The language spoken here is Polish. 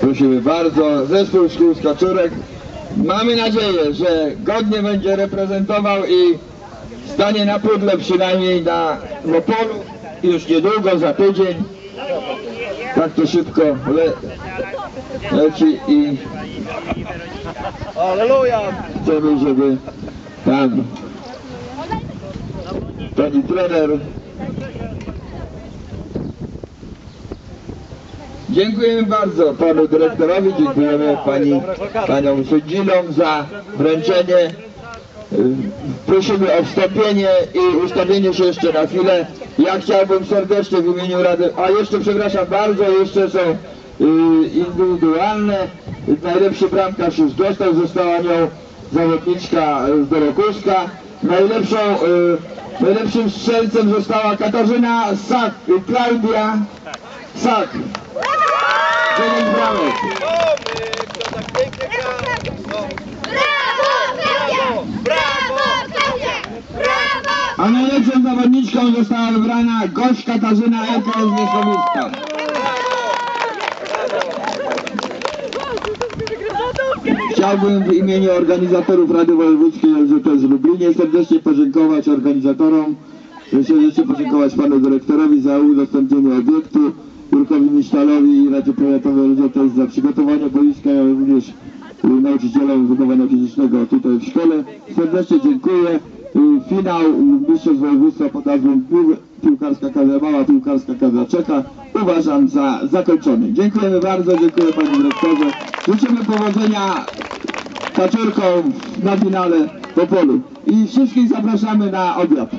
Prosimy bardzo, zespół szkół Skaczurek. Mamy nadzieję, że godnie będzie reprezentował i stanie na pudle przynajmniej na Opolu już niedługo, za tydzień. Tak to szybko le leci i chcemy, żeby tam pani trener Dziękujemy bardzo panu dyrektorowi, dziękujemy pani, panią sędzinom za wręczenie. Prosimy o wstąpienie i ustawienie się jeszcze na chwilę. Ja chciałbym serdecznie w imieniu Rady, a jeszcze przepraszam bardzo, jeszcze są y, indywidualne. Najlepszy bramkarz już dostał, została nią zawodniczka z Dorokuska. Najlepszą, y, najlepszym strzelcem została Katarzyna Sak, Klaudia Sak. Dziewięć bramek. A najlepszą zawodniczką została wybrana Gość Katarzyna Eko z Mieszkowiska. Chciałbym w imieniu organizatorów Rady Wojewódzkiej LZS w Lublinie serdecznie podziękować organizatorom, serdecznie podziękować panu dyrektorowi za udostępnienie obiektu, Jurkowi Misztalowi i Radzie Powiatowej LZS za przygotowanie boiska, jak również nauczycielom wychowania fizycznego tutaj w szkole. Serdecznie dziękuję. Finał Mistrzostw Województwa pod nazwą Pił- Piłkarska Kadra Mała, Piłkarska Kadra Czeka uważam za zakończony. Dziękujemy bardzo, dziękuję panie dyrektorze. Życzymy powodzenia kaczurkom na finale w Opolu. I wszystkich zapraszamy na obiad.